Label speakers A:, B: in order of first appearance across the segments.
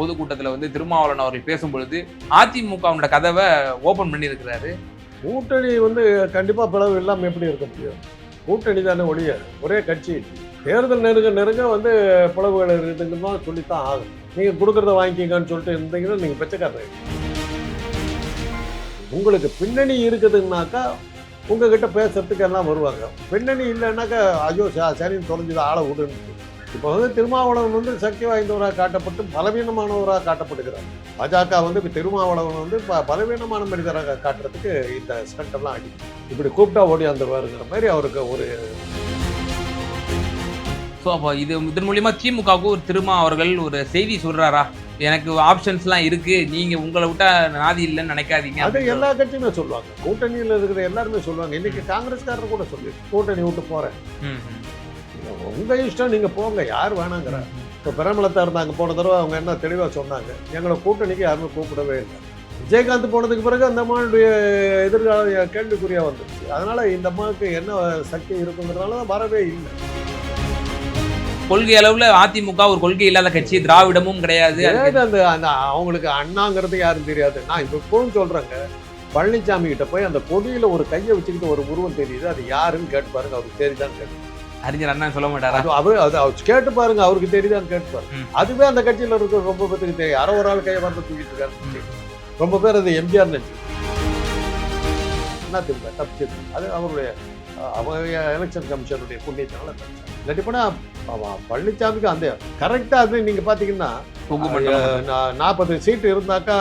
A: பொதுக்கூட்டத்தில் வந்து திருமாவளவன் அவர்கள் பேசும்பொழுது பொழுது கதவை ஓபன் பண்ணியிருக்கிறாரு.
B: கூட்டணி வந்து கண்டிப்பாக பிளவு இல்லாமல் எப்படி இருக்க முடியும்? கூட்டணி தானே ஒழிய ஒரே கட்சி. தேர்தல் நெருங்க நெருங்க வந்து பிளவுகள் இருக்குதுன்னு தான் சொல்லித்தான் ஆகும். நீங்கள் கொடுக்குறத வாங்கிக்கங்கன்னு சொல்லிட்டு இருந்தீங்கன்னா நீங்கள் பிச்சைக்காரங்க உங்களுக்கு பின்னணி இருக்குதுன்னாக்கா உங்ககிட்ட பேசுறதுக்கு எல்லாம் வருவாங்க. பின்னணி இல்லைன்னாக்கா ஐயோ சரின்னு தொலைஞ்சது ஆளை விடுன்னு. இப்போ வந்து திருமாவளவன் வந்து சக்தி வாய்ந்தவராக காட்டப்பட்டு பலவீனமானவராக காட்டப்படுகிறார். பாஜக வந்து இப்போ திருமாவளவன் வந்து ப பலவீனமான மனிதராக காட்டுறதுக்கு இந்த ஸ்டண்டெல்லாம் அடி இப்படி கூப்பிட்டா ஓடி வந்துருவாருங்கிற மாதிரி அவருக்கு ஒரு
A: ஸோ அப்போ இது இதன் மூலியமா திமுகவுக்கு ஒரு திருமா அவர்கள் ஒரு செய்தி சொல்றாரா? எனக்கு ஆப்ஷன்ஸ்லாம் இருக்கு நீங்க உங்களை விட்டா நாதி இல்லைன்னு நினைக்காதீங்க
B: அது எல்லா கட்சியுமே சொல்லுவாங்க. கூட்டணியில் இருக்கிற எல்லாருமே சொல்லுவாங்க. இன்னைக்கு காங்கிரஸ்காரர் கூட சொல்லி கூட்டணி விட்டு போறேன்.
A: ம், ம்.
B: உங்க இஷ்டம் நீங்க போங்க. யார் வேணாங்கிற. இப்போ பிரேமலதா இருந்தாங்க போன தடவை அவங்க என்ன தெளிவாக சொன்னாங்க எங்களை கூட்டணிக்கு யாருமே கூப்பிடவே இல்லை. விஜயகாந்த் போனதுக்கு பிறகு அந்த அம்மாவுடைய எதிர்கால கேள்விக்குறியா வந்துருச்சு. அதனால இந்த அம்மாவுக்கு என்ன சக்தி இருக்குங்கிறதுனால தான் வரவே இல்லை.
A: கொள்கை அளவுல அதிமுக ஒரு கொள்கை இல்லாத கட்சி திராவிடமும் கிடையாது.
B: அந்த அந்த அவங்களுக்கு அண்ணாங்கிறது யாரும் தெரியாது. நான் இப்போ இப்பவும் சொல்றேங்க பழனிசாமி கிட்ட போய் அந்த கொடியில ஒரு கையை வச்சுக்கிட்டு ஒரு உருவம் தெரியுது. அது யாருன்னு கேட்டு பாருங்க அவருக்கு தெரியுதான்னு கேட்டு
A: அறிஞர் அண்ணா சொல்ல மாட்டாரா
B: அவர் அது அவர் கேட்டு பாருங்க அவருக்கு தெரியுதான்னு கேட்டு பாருங்க. அதுவே அந்த கட்சியில இருக்க ரொம்ப பேருக்கு தெரியும் யாரோ ஒரு ஆள் கையை வந்து தூக்கிட்டு இருக்காரு ரொம்ப பேர் அது எம்ஜிஆர் நினைச்சு என்ன திரும்ப தப்பிச்சது அது அவருடைய அவங்க எலெக்ஷன் கமிஷனுடைய புண்ணியத்தினால. இல்லாட்டி போனா அவன் பழனிசாமிக்கு அந்த கரெக்டா அது நீங்க பாத்தீங்கன்னா நாற்பது சீட்டு இருந்தாக்கா.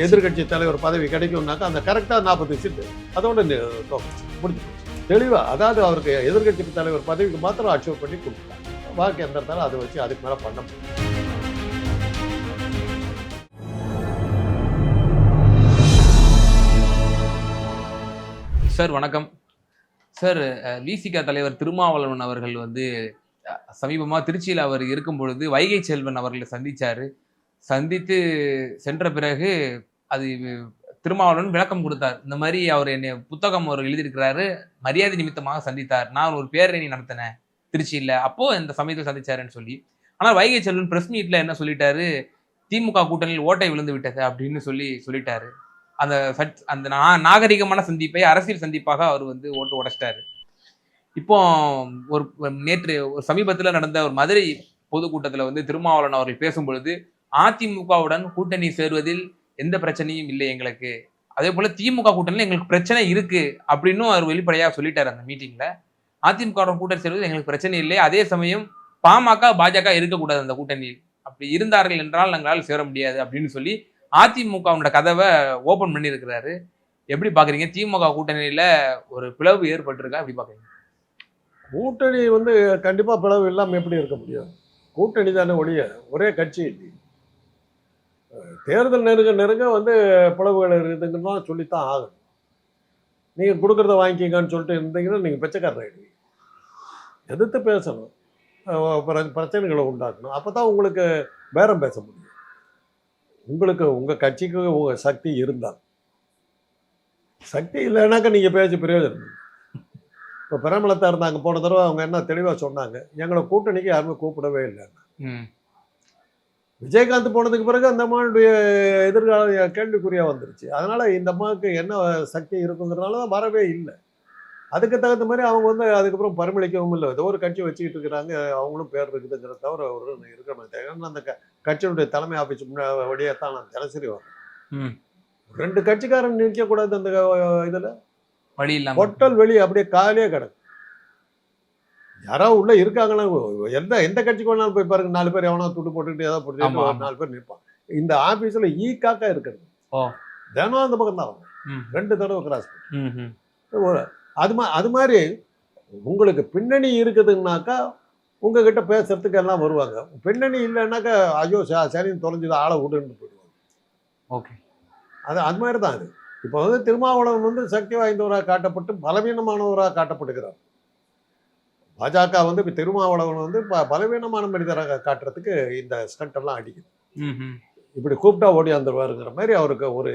A: எதிர்க்கட்சி
B: தலைவர் பதவி கிடைக்கும்னாக்கா அந்த கரெக்டா நாற்பது சீட்டு அதோட. முடிஞ்சு தெளிவாக அதாவது அவருக்கு எதிர்க்கட்சி தலைவர் பதவிக்கு மாத்திரம் அச்சீவ் பண்ணி கொடுத்தாங்க வாக்கு எந்த இருந்தாலும் அதை வச்சு அதுக்கு மேலே பண்ண முடியும்
A: சார் வணக்கம். சார் விசிகா தலைவர் திருமாவளவன் அவர்கள் வந்து சமீபமாக திருச்சியில் அவர் இருக்கும் பொழுது வைகை செல்வன் அவர்களை சந்தித்தார் சந்தித்து சென்ற பிறகு அது திருமாவளவன் விளக்கம் கொடுத்தார். இந்த மாதிரி அவர் என்னை புத்தகம் அவர் எழுதியிருக்கிறாரு. மரியாதை நிமித்தமாக சந்தித்தார். நான் ஒரு பேரணி நடத்தினேன் திருச்சியில். அப்போ இந்த சமயத்தில் சந்திச்சாருன்னு சொல்லி. ஆனால் வைகை செல்வன் பிரஸ் மீட்ல என்ன சொல்லிட்டாரு? திமுக கூட்டணியில் ஓட்டை விழுந்து விட்டது அப்படின்னு சொல்லி சொல்லிட்டாரு. அந்த சட் அந்த நாகரிகமான சந்திப்பை அரசியல் சந்திப்பாக அவர் வந்து ஓட்டு உடைச்சிட்டாரு. இப்போ ஒரு நேற்று ஒரு சமீபத்தில் நடந்த ஒரு மதுரை பொதுக்கூட்டத்தில் வந்து திருமாவளவன் அவர்கள் பேசும்பொழுது அதிமுகவுடன் கூட்டணி சேருவதில் எந்த பிரச்சனையும் இல்லை எங்களுக்கு. அதே போல திமுக கூட்டணியில் எங்களுக்கு பிரச்சனை இருக்கு அப்படின்னும் அவர் வெளிப்படையாக சொல்லிட்டார் அந்த மீட்டிங்ல அதிமுக கூட்டணி சேர்வது எங்களுக்கு பிரச்சனை இல்லை. அதே சமயம் பாமக பாஜக இருக்கக்கூடாது அந்த கூட்டணியில். அப்படி இருந்தார்கள் என்றால் நாங்களால் சேர முடியாது அப்படின்னு சொல்லி அதிமுகவோட கதவை ஓபன் பண்ணியிருக்கிறாரு. எப்படி பாக்குறீங்க? திமுக கூட்டணியில ஒரு பிளவு ஏற்பட்டிருக்கா? எப்படி பாக்குறீங்க?
B: கூட்டணி வந்து கண்டிப்பா பிளவு இல்லாமல் எப்படி இருக்க முடியும்? கூட்டணி தானே ஒழிய ஒரே கட்சி தேர்தல் நெருங்க நெருங்க வந்து பிளவுகள் இருக்குதுன்னு தான் சொல்லித்தான் ஆகும் நீங்க கொடுக்குறத வாங்கிக்கங்கன்னு சொல்லிட்டு இருந்தீங்கன்னா நீங்க பிச்சைக்காரர் ஆகிடுவீங்க எதிர்த்து பேசணும். பிரச்சனைகளை உண்டாக்கணும். அப்பதான் உங்களுக்கு பேரம் பேச முடியும். உங்களுக்கு உங்க கட்சிக்கு உங்க சக்தி இருந்தால். சக்தி இல்லைனாக்கா நீங்க பேசி பிரயோஜனம் இப்போ பிரமலத்தா இருந்தாங்க. போன தடவை அவங்க என்ன தெளிவாக சொன்னாங்க. எங்களை கூட்டணிக்கு யாருமே கூப்பிடவே இல்லை விஜயகாந்த் போனதுக்கு பிறகு அந்த அம்மாவுடைய எதிர்கால கேள்விக்குறியா வந்துருச்சு. அதனால இந்த அம்மாவுக்கு என்ன சக்தி இருக்குங்கிறதுனால தான் வரவே இல்லை. அதுக்கு தகுந்த மாதிரி அவங்க வந்து அதுக்கப்புறம் பரிமளிக்கவும் இல்லை. ஏதோ ஒரு கட்சி வச்சுக்கிட்டு இருக்கிறாங்க. அவங்களும் பேர் இருக்குதுங்கிற தவிர ஒரு இருக்க மாட்டாங்க ஏன்னா அந்த க- கட்சியினுடைய தலைமை ஆஃபீஸ் வழியாக தான் நான் தினசரி வரேன் ரெண்டு கட்சிக்காரன் நிற்கக்கூடாது அந்த இதில்.
A: வழி
B: பொட்டல் வெளியே அப்படியே காலியே கிடக்கு. யாராவது உள்ள இருக்காங்களா? எந்த எந்த கட்சிக்கு வேணாலும் போய் பாருங்க. நாலு பேர் எவனோ துட்டு போட்டுக்கிட்டு ஏதோ
A: ஆமா,
B: போட்டு. நாலு பேர் நிற்பான் இந்த ஆபீஸ்ல ஈ காக்கா இருக்கிறது. தினம் அந்த பக்கம் தான் வரும். ரெண்டு தடவை கிராஸ்
A: ம்
B: அது மா அது மாதிரி உங்களுக்கு பின்னணி இருக்குதுன்னாக்கா உங்ககிட்ட பேசுறதுக்கு எல்லாம் வருவாங்க. பின்னணி இல்லைன்னாக்கா ஐயோ சரின்னு தொலைஞ்சது ஆளை விடுன்னு போயிடுவாங்க.
A: ஓகே.
B: அது அது மாதிரி தான் அது. இப்போ வந்து திருமாவளவன் வந்து சக்தி வாய்ந்தவராக காட்டப்பட்டு பலவீனமானவராக காட்டப்படுகிறார் பாஜக வந்து இப்போ திருமாவளவன் வந்து ப பலவீனமான மனிதராக காட்டுறதுக்கு இந்த ஸ்டண்ட் எல்லாம் அடிக்குது. இப்படி கூப்பிட்டா ஓடி வந்துருவாருங்கிற மாதிரி அவருக்கு ஒரு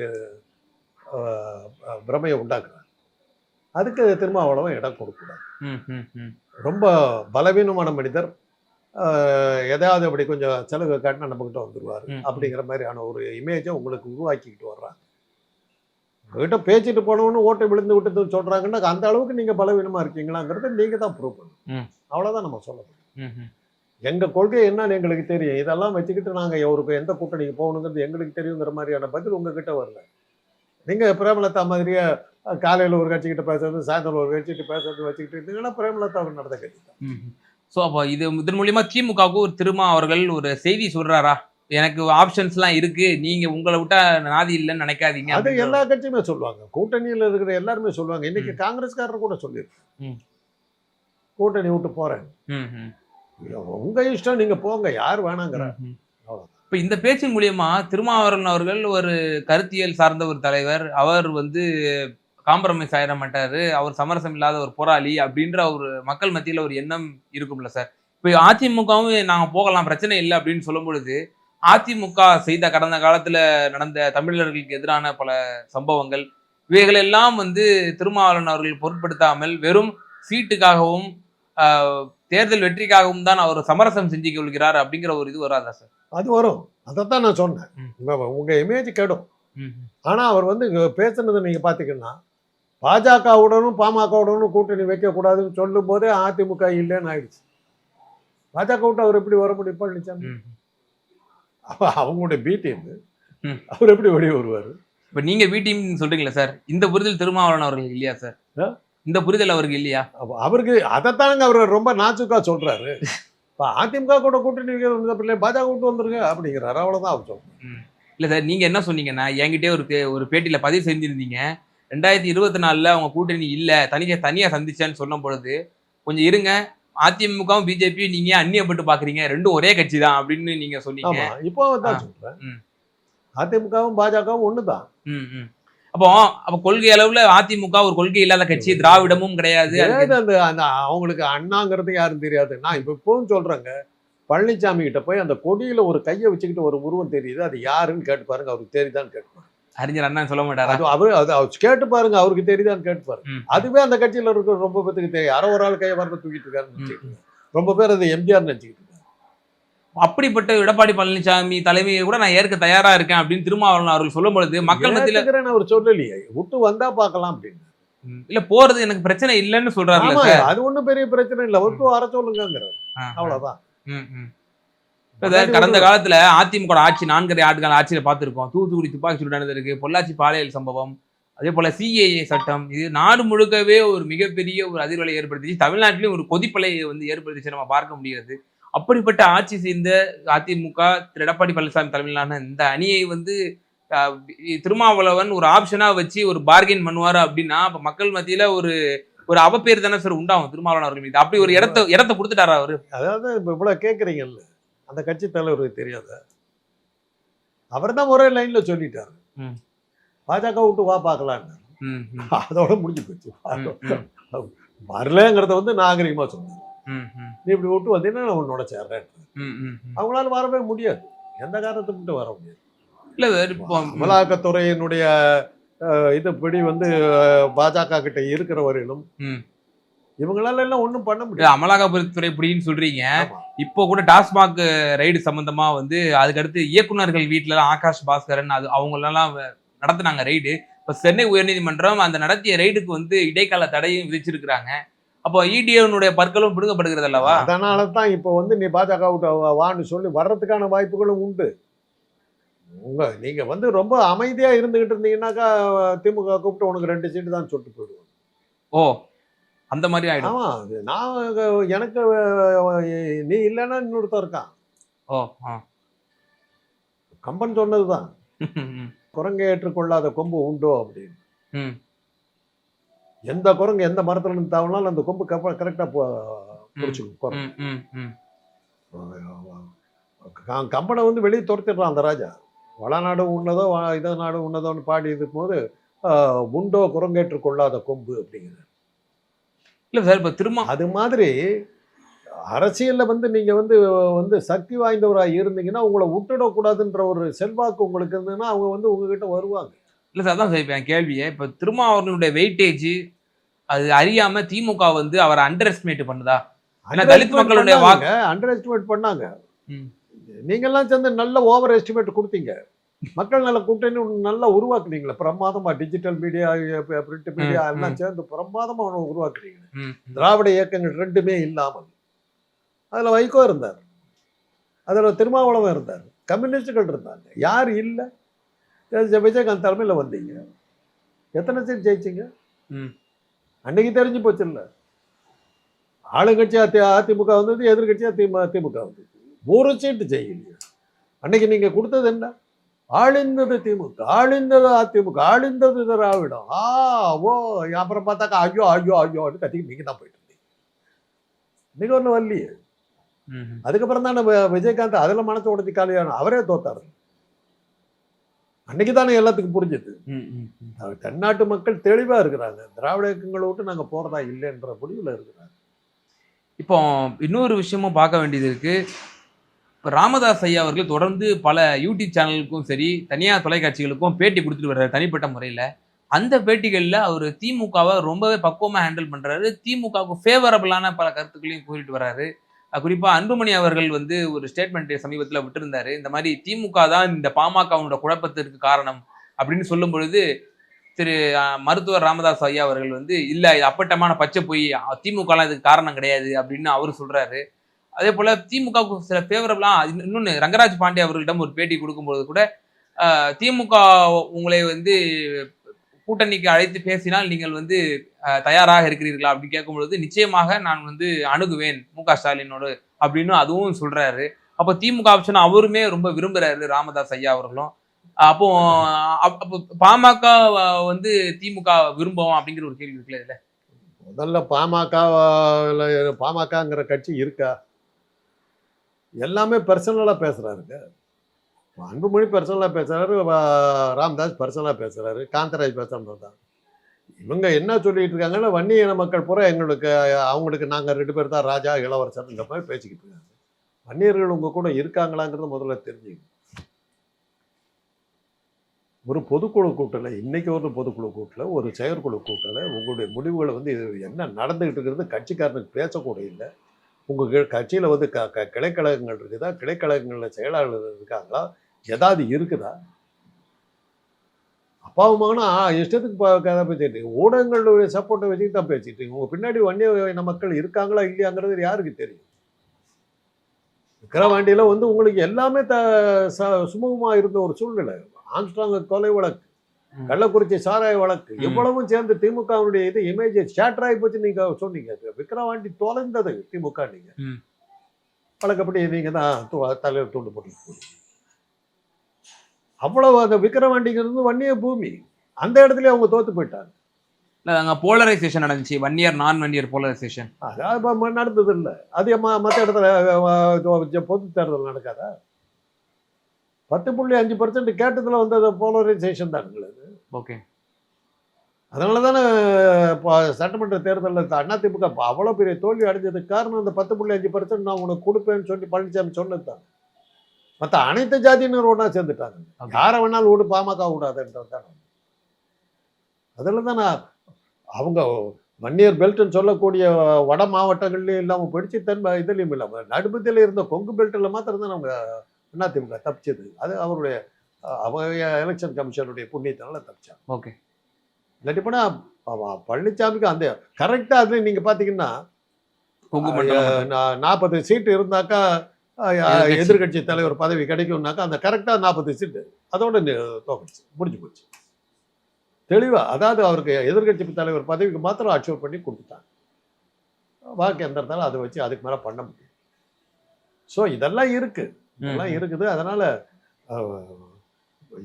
B: பிரமையை உண்டாக்குறார். அதுக்கு திருமாவளவன் இடம் கொடுக்கூடாது ரொம்ப பலவீனமான மனிதர் எதாவது அப்படி கொஞ்சம் செலவு காட்டினா நம்மக்கிட்ட வந்துருவார்
A: ம்.
B: அப்படிங்கிற மாதிரியான ஒரு இமேஜை உங்களுக்கு உருவாக்கிக்கிட்டு வர்றாங்க. உங்ககிட்ட பேசிட்டு போனவொன்னு ஓட்டை விழுந்து விட்டு சொல்றாங்கன்னா அந்த அளவுக்கு நீங்க பலவீனமா இருக்கீங்களாங்கிறத நீங்க தான் ப்ரூவ். பண்ணணும். அவ்வளவுதான் நம்ம சொல்ல முடியும்
A: ம், ம்.
B: எங்க கொள்கை என்னன்னு எங்களுக்கு தெரியும். இதெல்லாம் வச்சுக்கிட்டு நாங்க ஒரு எந்த கூட்டணிக்கு போகணுங்கிறது எங்களுக்கு தெரியுங்கிற மாதிரியான பதில் உங்ககிட்ட வரல. நீங்க பிரேமலதா மாதிரியே காலையில ஒரு கட்சிக்கிட்ட பேசுறது சாயந்தரம் ஒரு கட்சிக்கிட்ட பேசுறது வச்சுக்கிட்டு இருந்தீங்கன்னா பிரேமலதா அவர் நடந்த கட்சி தான்.
A: ஸோ அப்போ இது இதன் மூலியமா திமுகவுக்கு ஒரு திருமா அவர்கள் ஒரு செய்தி சொல்றாரா? எனக்கு ஆப்ஷன்ஸ்லாம் இருக்கு. நீங்க உங்களை விட்டா நாதி இல்லைன்னு நினைக்காதீங்க
B: அது எல்லா கட்சியுமே சொல்லுவாங்க. கூட்டணியில இருக்கிற எல்லாருமே சொல்லுவாங்க. இன்னைக்கு காங்கிரஸ்காரர் கூட சொல்லியிருக்கு
A: ம்.
B: கூட்டணி விட்டு போறேன். உங்க இஷ்டம் நீங்க போங்க. யார் வேணாங்கிற.
A: இப்ப இந்த பேச்சின் மூலியமா திருமாவளவன் அவர்கள் ஒரு கருத்தியல் சார்ந்த ஒரு தலைவர். அவர் வந்து காம்ப்ரமைஸ் ஆயிட மாட்டாரு. அவர் சமரசம் இல்லாத ஒரு போராளி அப்படின்ற ஒரு மக்கள் மத்தியில ஒரு எண்ணம் இருக்கும்ல சார். இப்போ அதிமுகவும் நாங்க போகலாம் பிரச்சனை இல்லை அப்படின்னு சொல்லும் பொழுது அதிமுக செய்த கடந்த காலத்துல நடந்த தமிழர்களுக்கு எதிரான பல சம்பவங்கள் இவைகளெல்லாம் வந்து திருமாவளவன் அவர்கள் பொருட்படுத்தாமல் வெறும் சீட்டுக்காகவும் தேர்தல் வெற்றிக்காகவும் தான் அவர் சமரசம் செஞ்சு கொள்கிறார் அப்படிங்கிற ஒரு இது வராதா சார்?
B: அது வரும். அதைத்தான் நான் சொன்னேன்.
A: ம்.
B: உங்க- உங்க இமேஜ் கெடும்.
A: ம்,
B: ஆனா அவர் வந்து பேசுனதை நீங்க பாத்தீங்கன்னா பாஜகவுடனும் பாமகவுடனும் கூட்டணி வைக்கக்கூடாதுன்னு சொல்லும் போதே அதிமுக இல்லைன்னு ஆயிடுச்சு. பாஜக விட்டு அவர் எப்படி வர முடியும்? பழனிசாமி அவங்களுடைய பி டீம். அவர் எப்படி வெளியே வருவார்?
A: இப்ப நீங்க பி டீம் சொல்றீங்களா சார் இந்த புரிதல் திருமாவளவன் அவர்கள் இல்லையா சார்? இந்த புரிதல் அவருக்கு இல்லையா?
B: அப்ப அவருக்கு அதைத்தானுங்க அவர் ரொம்ப நாச்சுக்கா சொல்றாரு. இப்ப அதிமுக கூட கூட்டணி பிள்ளை பாஜக விட்டு வந்துருங்க அப்படிங்கிறாரு. அவ்வளவுதான் அவர் சொல்றாரு.
A: இல்ல சார் நீங்க என்ன சொன்னீங்கன்னா என்கிட்டயே ஒரு ஒரு பேட்டியில பதிவு செஞ்சிருந்தீங்க. ரெண்டாயிரத்தி இருபத்தி நாலுல அவங்க கூட்டணி இல்ல தனியா தனியா சந்திச்சேன்னு சொன்ன பொழுது கொஞ்சம் இருங்க அதிமுகவும் பிஜேபியும் நீங்க அந்நியப்பட்டு பாக்குறீங்க? ரெண்டும் ஒரே கட்சி தான் அப்படின்னு நீங்க சொன்னீங்க.
B: இப்போ தான். சொல்றேன். அதிமுகவும் பாஜகவும் ஒண்ணுதான்.
A: அப்போ அப்ப கொள்கை அளவுல அதிமுக ஒரு கொள்கை இல்லாத கட்சி திராவிடமும் கிடையாது.
B: அந்த அந்த அவங்களுக்கு அண்ணாங்கிறது யாரும் தெரியாது. நான் இப்ப இப்பவும் சொல்றேங்க. பழனிசாமி கிட்ட போய் அந்த கொடியில ஒரு கையை வச்சுக்கிட்டு ஒரு உருவம் தெரியுது. அது யாருன்னு கேட்டு பாருங்க. அவருக்கு தெரியுதான்னு கேட்டு பாருங்க.
A: அறிஞர் அண்ணா சொல்ல மாட்டாரா?
B: அவரு அது கேட்டு பாருங்க அவருக்கு தெரியுதான்னு கேட்டு பாருங்க. அதுவே அந்த கட்சியில இருக்கிற ரொம்ப பேத்துக்கு தெரியும் யாரோ ஒரு ஆள் கையை வரத தூக்கிட்டு இருக்காருன்னு ரொம்ப பேர் அது எம்ஜிஆர் நினைச்சுக்கிட்டு
A: அப்படிப்பட்ட எடப்பாடி பழனிசாமி தலைமையை கூட நான் ஏற்க தயாரா இருக்கேன் அப்படின்னு திருமாவளவன் அவர்கள் சொல்லும் பொழுது மக்கள் மத்தியில
B: அவர் சொல்லலையே. விட்டு வந்தா பார்க்கலாம் அப்படின்னு.
A: இல்ல போறது எனக்கு பிரச்சனை இல்லைன்னு சார்.
B: அது ஒண்ணும் பெரிய பிரச்சனை இல்ல. விட்டு வர சொல்லுங்கிறார் அவ்வளவுதான்.
A: கடந்த காலத்துல அதிமுக ஆட்சி நான்கரை ஆண்டுகால ஆட்சியில பார்த்திருக்கோம் தூத்துக்குடி துப்பாக்கி சூடு நடந்திருக்கு பொள்ளாச்சி பாலியல் சம்பவம் அதே போல சிஏஏ சட்டம். இது நாடு முழுக்கவே ஒரு மிகப்பெரிய ஒரு அதிர்வலை ஏற்படுத்திச்சு. தமிழ்நாட்டிலும் ஒரு கொதிப்பலையை வந்து ஏற்படுத்திச்சு நம்ம பார்க்க முடியாது அப்படிப்பட்ட ஆட்சி செய்த அதிமுக திரு எடப்பாடி பழனிசாமி தலைமையிலான இந்த அணியை வந்து திருமாவளவன் ஒரு ஆப்ஷனா வச்சு ஒரு பார்கெயின் பண்ணுவாரு அப்படின்னா அப்ப மக்கள் மத்தியில ஒரு ஒரு அவப்பேர் தானே சார் உண்டாகும் திருமாவளவன் அவர்கள் மீது. அப்படி ஒரு இடத்த இடத்த கொடுத்துட்டாரா அவரு?
B: அதாவது இப்ப இவ்வளவு கேக்குறீங்கல்ல. அந்த கட்சி தலைவருக்கு தெரியாத. அவர் தான் ஒரே லைன்ல சொல்லிட்டாரு. பாஜக விட்டு வா பார்க்கலான்னு. அதோட முடிஞ்சு போச்சு. வரலங்கிறத வந்து நாகரிகமா
A: ம்,
B: நீ இப்படி விட்டு வந்தீங்கன்னா நான் உன்னோட சேர்றேன். அவங்களால வரவே முடியாது. எந்த காரணத்துக்கு மட்டும் வர முடியாது.
A: இல்ல இப்போ
B: அமலாக்கத்துறையினுடைய இதுபடி வந்து பாஜக கிட்ட இருக்கிற வரையிலும். இவங்களால எல்லாம் ஒண்ணும் பண்ண முடியாது.
A: அமலாக்கத்துறை இப்படின்னு சொல்றீங்க. இப்போ கூட டாஸ்மாக் ரைடு சம்பந்தமா வந்து அதுக்கடுத்து இயக்குனர்கள் வீட்டுல எல்லாம் ஆகாஷ் பாஸ்கரன் அது அவங்க எல்லாம் நடத்துனாங்க ரைடு. இப்ப சென்னை உயர்நீதிமன்றம் அந்த நடத்திய ரைடுக்கு வந்து இடைக்கால தடையும் விதிச்சிருக்கிறாங்க. அப்போ இடிஎனுடைய பற்களும் பிடுங்கப்படுகிறது அல்லவா?
B: அதனால தான் இப்போ வந்து நீ பாஜக வான்னு சொல்லி வர்றதுக்கான வாய்ப்புகளும் உண்டு. உங்க நீங்க வந்து ரொம்ப அமைதியா இருந்துகிட்டு இருந்தீங்கன்னாக்கா திமுக கூப்பிட்டு உனக்கு ரெண்டு சீட்டு தான் சொல்லிட்டு போயிடுவோம்
A: ஓ அந்த மாதிரி ஆயிடும்.
B: ஆமா நான் எனக்கு நீ இல்லைன்னா இன்னொருத்தன் இருக்கான்.
A: ஓ.
B: கம்பன் சொன்னதுதான். குரங்கை ஏற்றுக்கொள்ளாத கொம்பு உண்டோ அப்படின்னு. எந்த குரங்கு எந்த மரத்துல இருந்து தாவனாலும் அந்த கொம்பு கரெக்டா பிடிச்சிக்கும் குரங்கு. கம்பனை வந்து வெளியே துரத்திடுறான் அந்த ராஜா. வளநாடு வ- இத நாடு உண்ணதோன்னு பாடி இருக்கும்போது ஆஹ், உண்டோ குரங்கேற்று கொள்ளாத கொம்பு அப்படிங்கிறது
A: இல்ல சார் இப்ப திரும்ப
B: அது மாதிரி அரசியல்ல வந்து நீங்க வந்து வந்து சக்தி வாய்ந்தவராக இருந்தீங்கன்னா உங்களை விட்டுடக்கூடாதுன்ற ஒரு செல்வாக்கு உங்களுக்கு இருந்ததுன்னா அவங்க வந்து உங்ககிட்ட வருவாங்க.
A: இல்ல சார் அதான் சார் இப்ப என் கேள்வியே. இப்ப திருமாவளவனுடைய வெயிட்டேஜ் அது அறியாம திமுக வந்து அவரை அண்டர் எஸ்டிமேட் பண்ணுதா தலித் மக்களுடைய வாக்கு
B: அண்டர் எஸ்டிமேட் பண்ணாங்க.
A: ம்.
B: நீங்கெல்லாம் சேர்ந்து நல்ல ஓவர் எஸ்டிமேட் கொடுத்தீங்க. மக்கள் நல்ல கூட்டணி நல்லா உருவாக்குனீங்களே. பிரமாதமா டிஜிட்டல் மீடியா பிரிண்ட் மீடியா எல்லாம் சேர்ந்து பிரமாதமா ஒண்ணு உருவாக்குறீங்க. திராவிட இயக்கங்கள் ரெண்டுமே இல்லாமல். அதுல வைகோ இருந்தார். அதுல திருமாவளவன் இருந்தார். கம்யூனிஸ்டுகள் இருந்தாங்க. யார் இல்லை? விஜயகாந்த் தலைமையில வந்தீங்க. எத்தனை சீட் ஜெயிச்சீங்க. அன்னைக்கு தெரிஞ்சு போச்சு இல்ல. ஆளுங்கட்சி அதி அதிமுக வந்தது எதிர்கட்சி திமுக திமுக வந்தது. ஒரு சீட்டு ஜெயிக்கலையே. அன்னைக்கு நீங்க கொடுத்தது என்ன? ஆளிந்தது திமுக ஆளிந்தது அதிமுக ஆளிந்தது திராவிடம். ஆ ஓ அப்புறம் பார்த்தாக்கா ஐயோ ஐயோ ஐயோன்னு கத்திக்கு நீங்க தான் போயிட்டு இருந்தீங்க இன்னைக்கு ஒன்றும் வரலையே. அதுக்கப்புறம் தான் நம்ம விஜயகாந்த் அதுல மனசு உடச்சி காலியான அவரே தோத்தாரு. அன்னைக்கு தானே எல்லாத்துக்கும் புரிஞ்சது. தென்னாட்டு மக்கள் தெளிவா இருக்கிறாங்க. திராவிட இயக்கங்களை விட்டு நாங்க போறதா இல்லைன்ற முடிவுல இருக்கிறாங்க
A: இப்போ இன்னொரு விஷயமும் பார்க்க வேண்டியது இருக்கு. இப்போ ராமதாஸ் ஐயா அவர்கள் தொடர்ந்து பல யூடியூப் சேனலுக்கும் சரி தனியார் தொலைக்காட்சிகளுக்கும் பேட்டி கொடுத்துட்டு வர்றாரு தனிப்பட்ட முறையில். அந்த பேட்டிகளில் அவர் திமுகவை ரொம்பவே பக்குவமாக ஹேண்டில் பண்ணுறாரு திமுகவுக்கு ஃபேவரபிளான பல கருத்துக்களையும் கூறிட்டு வர்றாரு. குறிப்பாக அன்புமணி அவர்கள் வந்து ஒரு ஸ்டேட்மெண்ட் சமீபத்தில் விட்டுருந்தாரு. இந்த மாதிரி திமுக தான் இந்த பாமகவனோட குழப்பத்திற்கு காரணம் அப்படின்னு சொல்லும் பொழுது திரு மருத்துவர் ராமதாஸ் ஐயா அவர்கள் வந்து இல்லை இது அப்பட்டமான பச்சை பொய் திமுகலாம் இதுக்கு காரணம் கிடையாது அப்படின்னு அவர் சொல்கிறாரு அதே போல திமுகவுக்கு சில ஃபேவரபிளா இன்னொன்று ரங்கராஜ் பாண்டே அவர்களிடம் ஒரு பேட்டி கொடுக்கும்போது கூட திமுக உங்களை வந்து கூட்டணிக்கு அழைத்து பேசினால் நீங்கள் வந்து தயாராக இருக்கிறீர்களா அப்படின்னு கேட்கும்பொழுது நிச்சயமாக நான் வந்து அணுகுவேன் மு க ஸ்டாலினோடு அப்படின்னு அதுவும் சொல்றாரு. அப்போ திமுக ஆப்ஷன் அவருமே ரொம்ப விரும்புறாரு ராமதாஸ் ஐயா அவர்களும். அப்போ அப்போ பாமக வந்து திமுக விரும்புவோம் அப்படிங்கிற ஒரு கேள்வி இருக்குல்ல இதில்?
B: முதல்ல பாமக பாமகங்கிற கட்சி இருக்கா? எல்லாமே பர்சனலாக பேசுகிறாருங்க அன்புமணி பர்சனலாக பேசுகிறாரு ராம்தாஸ் பர்சனலாக பேசுகிறாரு காந்தராஜ் பேசுகிறது தான் இவங்க என்ன சொல்லிட்டு இருக்காங்கன்னா வன்னிய இன மக்கள் பூரா எங்களுக்கு அவங்களுக்கு நாங்கள் ரெண்டு பேர் தான் ராஜா இளவரசர் இந்த மாதிரி பேசிக்கிட்டு இருக்காங்க. வன்னியர்கள் உங்கள் கூட இருக்காங்களாங்கிறத முதல்ல தெரிஞ்சுங்க. ஒரு பொதுக்குழு கூட்டலை இன்றைக்கி ஒரு பொதுக்குழு கூட்டில் ஒரு செயற்குழு கூட்டலை உங்களுடைய முடிவுகளை வந்து இது என்ன நடந்துக்கிட்டு இருக்கிறது கட்சிக்காரனுக்கு பேசக்கூட இல்லை. உங்கள் கட்சியில் வந்து க க- கிளைக்கழகங்கள் இருக்குதா? கிளைக்கழகங்களில் செயலாளர் இருக்காங்களா? ஏதாவது இருக்குதா? அப்பாவும் இஷ்டத்துக்கு கதை பேசிட்டு ஊடகங்களுடைய சப்போர்ட்டை வச்சுட்டு தான் பேசிட்டு உங்கள் உங்க பின்னாடி வன்னிய இன மக்கள் இருக்காங்களா இல்லையாங்கிறது யாருக்கு தெரியும்? விக்கிரவாண்டியில வந்து உங்களுக்கு எல்லாமே த ச- சுமூகமாக இருந்த ஒரு சூழ்நிலை. ஆம்ஸ்ட்ராங் கொலை வழக்கு. கள்ளக்குறிச்சி சாராய வழக்கு
A: ம்.
B: இவ்வளவும் சேர்ந்து திமுகவுடைய இது இமேஜ் ஷேட்டர் ஆகி போச்சு நீங்க சொன்னீங்க. அது விக்கிரவாண்டி தொலைந்தது திமுக நீங்க. வழக்கப்படி நீங்க தான் தலைவர் தூண்டு போட்டு அவ்வளவு அந்த விக்கிரவாண்டிங்கிறது வன்னிய பூமி அந்த இடத்துல அவங்க தோத்து போயிட்டாங்க.
A: இல்ல அங்க போலரைசேஷன் நடந்துச்சு. ஒன் இயர் நான் ஒன் இயர் போலரைசேஷன்
B: ம- நடந்தது இல்லை அது ம- மத்த இடத்துல பொது தேர்தல் நடக்காதா? பத்து புள்ளி அஞ்சு பர்சன்ட் கேட்டதுல வந்தது போலரைசேஷன் தான்
A: ஓகே.
B: அதனால தானே இப்போ சட்டமன்ற தேர்தலில் அதிமுக அவ்வளோ பெரிய தோல்வி அடைஞ்சதுக்கு காரணம் அந்த பத்து புள்ளி அஞ்சு பர்சன்ட் நான் உனக்கு கொடுப்பேன்னு சொல்லி பழனிசாமி சொன்னது தான் மற்ற அனைத்து ஜாதியினர் ஒன்றா சேர்ந்துட்டாங்க. யாரை வேணாலும் விடு பாமக விடாதுன்றது தான். அதில் தான் நான் அவங்க வன்னியர் பெல்ட்னு சொல்லக்கூடிய வட மாவட்டங்கள்லையும் இல்லாமல் போயிடுச்சு. தென் இதுலேயும் இல்லாமல் நடுமத்தியில் இருந்த கொங்கு பெல்ட்டில் மாத்திரம் தான் நம்ம அதிமுக தப்பிச்சது. அது அவருடைய அவங்க எலெக்ஷன் கமிஷனுடைய புண்ணியத்தினால தப்பிச்சாங்க
A: ஓகே.
B: இல்லாட்டி போனா அவ- பழனிசாமிக்கு அந்த கரெக்டா அதுல நீங்க பாத்தீங்கன்னா
A: கொங்கு மண்டலம்
B: நாற்பது சீட்டு இருந்தாக்கா.
A: எதிர்க்கட்சி
B: தலைவர் பதவி கிடைக்கும்னாக்கா அந்த கரெக்டா நாற்பது சீட்டு அதோட தோக்கடிச்சு முடிஞ்சு போச்சு. தெளிவா அதாவது அவருக்கு எதிர்க்கட்சி தலைவர் பதவிக்கு மாத்திரம் அச்சீவ் பண்ணி கொடுத்துட்டாங்க. வாக்கு எந்த இருந்தாலும் அதை வச்சு அதுக்கு மேல பண்ண முடியும் ஸோ இதெல்லாம் இருக்கு. இதெல்லாம் இருக்குது. அதனால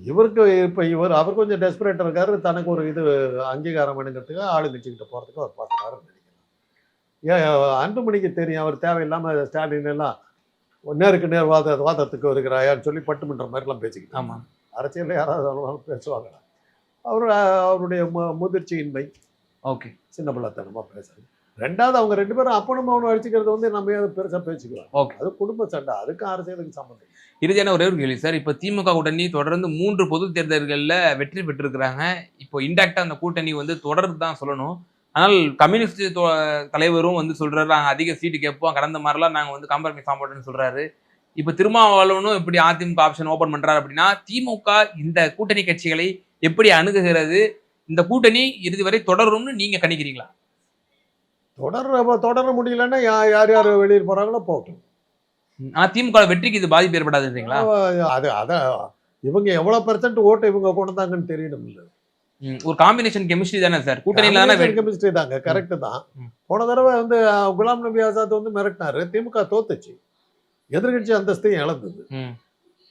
B: இவருக்கு இப்போ இவர் அவர் கொஞ்சம் டெஸ்பரேட் இருக்காரு. தனக்கு ஒரு இது அங்கீகாரம் வேணுங்கிறதுக்கு ஆளுங்கட்சிக்கிட்ட போகிறதுக்கு அவர் பார்க்குறாருன்னு நினைக்கிறேன். ஏன் அன்புமணிக்கு தெரியும். அவர் தேவையில்லாமல் ஸ்டாலின் எல்லாம் நேருக்கு நேர் வாத வாதத்துக்கு வருகிறாயான்னு சொல்லி பட்டுமன்ற மாதிரிலாம் பேசிக்கிட்டு
A: ஆமா.
B: அரசியலில் யாராவது பேசுவாங்க அவர் அவருடைய மு- முதிர்ச்சியின்மை
A: ஓகே.
B: சின்ன பிள்ளைத்தனமாக பேசுறது ரெண்டாவது அவங்க ரெண்டு பேரும் அப்பனும் அவனும் அடிச்சுக்கிறது வந்து நம்ம பெருசாக பேசிக்கலாம்?
A: ஓகே.
B: அது குடும்ப சண்டை அதுக்கும் அரசியலுக்கு சம்மந்தம்.
A: இறுதியான ஒரே ஒரு கேள்வி சார்? இப்போ திமுக கூட்டணி தொடர்ந்து மூன்று பொது தேர்தல்களில் வெற்றி பெற்றிருக்கிறாங்க. இப்போ இன்டாக்டா அந்த கூட்டணி வந்து தொடர்ந்து தான் சொல்லணும். ஆனால் கம்யூனிஸ்ட் தலைவரும் வந்து சொல்றாரு நாங்க அதிக சீட்டு கேட்போம் கடந்த மாதிரிலாம் நாங்க வந்து காம்ப்ரமைஸ் ஆக மாட்டோம்னு சொல்றாரு. இப்ப திருமாவளவனும் இப்படி அதிமுக ஆப்ஷன் ஓபன் பண்றாரு அப்படின்னா திமுக இந்த கூட்டணி கட்சிகளை எப்படி அணுகுகிறது? இந்த கூட்டணி இறுதி வரை தொடரும்னு நீங்க கணிக்கிறீங்களா?
B: தொடர தொடர முடியலன்னா யார் யார் வெளியே போறாங்களோ போகட்டும்.
A: ஆனா திமுக வெற்றிக்கு இது பாதிப்பு ஏற்படாதுன்றீங்களா?
B: அது அத இவங்க எவ்வளவு பெர்சன்ட் ஓட்டு இவங்க கொண்டு வந்தாங்கன்னு தெரியணும் இல்ல.
A: ஒரு காம்பினேஷன் கெமிஸ்ட்ரி தானே சார்? கூட்டணியில
B: கெமிஸ்ட்ரி தாங்க கரெக்ட் தான். போன தடவை வந்து குலாம் நபி ஆசாத் வந்து மிரட்டினாரு திமுக தோத்துச்சு. எதிர்கட்சி அந்தஸ்தையும் இழந்தது.
A: ம்,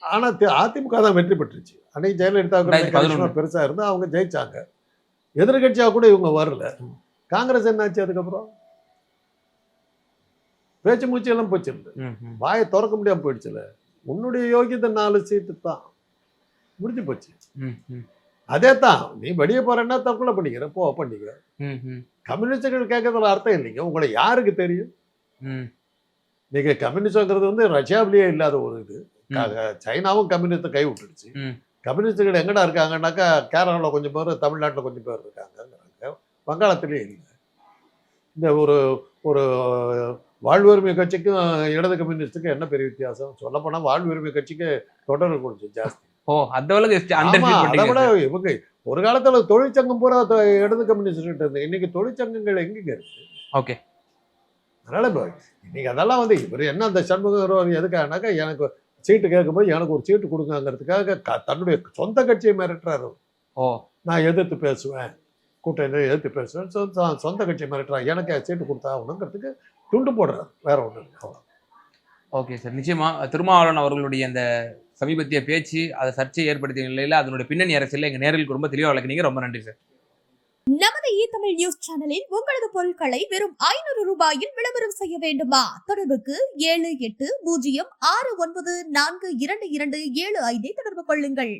B: ஆனா தி- அதிமுக தான் வெற்றி பெற்றுச்சு. அன்னைக்கு ஜெயலலிதா
A: ரெண்டாயிரத்தி பதினொன்னு.
B: பெருசா இருந்து அவங்க ஜெயிச்சாங்க. எதிர்கட்சியா கூட இவங்க வரல. காங்கிரஸ் என்னாச்சு அதுக்கப்புறம்? பேச்சு மூச்சு எல்லாம் போச்சிருது. வாயை திறக்க முடியாம போயிடுச்சுல உன்னுடைய யோகியதை நாலு சீட்டு தான். முடிஞ்சு போச்சு. அதே தான். நீ வெளியே போறேன்னா தற்கொலை பண்ணிக்கிற போ பண்ணிக்க
A: ம், ம்,
B: கம்யூனிஸ்டுகள் கேட்கறதுல அர்த்தம் இல்லைங்க. உங்களை யாருக்கு தெரியும்? நீங்க கம்யூனிஸ்ட்ங்கிறது வந்து ரஷ்யாவிலேயே இல்லாத ஒரு இது. சைனாவும் கம்யூனிஸ்ட்டை கை விட்டுடுச்சு. கம்யூனிஸ்டுகள் எங்கடா இருக்காங்கன்னாக்கா கேரளாவில் கொஞ்சம் பேர் தமிழ்நாட்டில் கொஞ்சம் பேர் இருக்காங்கங்கிறாங்க. வங்காளத்திலேயே இல்லை. இந்த ஒரு ஒரு வாழ்வுரிமை கட்சிக்கும் இடது கம்யூனிஸ்டுக்கும் என்ன பெரிய வித்தியாசம்? சொல்லப்போனால் வாழ்வுரிமை கட்சிக்கு தொடர்பு கொஞ்சம் ஜாஸ்தி.
A: ஓ அந்த
B: அதை விட இவங்க ஒரு காலத்துல தொழிற்சங்கம் பூரா இடது கம்யூனிஸ்ட் கிட்ட இருந்து இன்னைக்கு தொழிற்சங்கங்கள் எங்கேங்க இருக்கு?
A: ஓகே.
B: அதனால இப்போ இன்னைக்கு அதெல்லாம் வந்து இவர் என்ன அந்த சண்முகர் எதுக்காகனாக்கா எனக்கு சீட்டு கேட்கும்போது எனக்கு ஒரு சீட்டு கொடுங்கங்கிறதுக்காக தன்னுடைய சொந்த கட்சியை மிரட்டுறாரு
A: ஓ.
B: நான் எதிர்த்து பேசுவேன். கூட்டணி எதிர்த்து பேசுவேன் சொந்த சொந்த கட்சியை மிரட்டுறான் எனக்கு சீட்டு கொடுத்தாகணுங்கிறதுக்கு துண்டு போடுறாரு. வேற இல்லை.
A: Okay sir. நிச்சயமா திருமாவளவன் அவர்களுடைய அந்த சமீபத்திய பேச்சு அதை சர்ச்சையை ஏற்படுத்திய நிலையில அதனுடைய பின்னணி அரசியல எங்க நேரில் ரொம்ப தெளிவாக விளக்குனீங்க. ரொம்ப நன்றி சார்.
C: நமது இ தமிழ் நியூஸ் சேனலில் உங்களது பொருட்களை வெறும் ஐநூறு ரூபாயில் விளம்பரம் செய்ய வேண்டுமா? தொடர்புக்கு ஏழு எட்டு பூஜ்ஜியம் ஆறு ஒன்பது நான்கு இரண்டு இரண்டு ஏழு ஐந்தை தொடர்பு கொள்ளுங்கள்.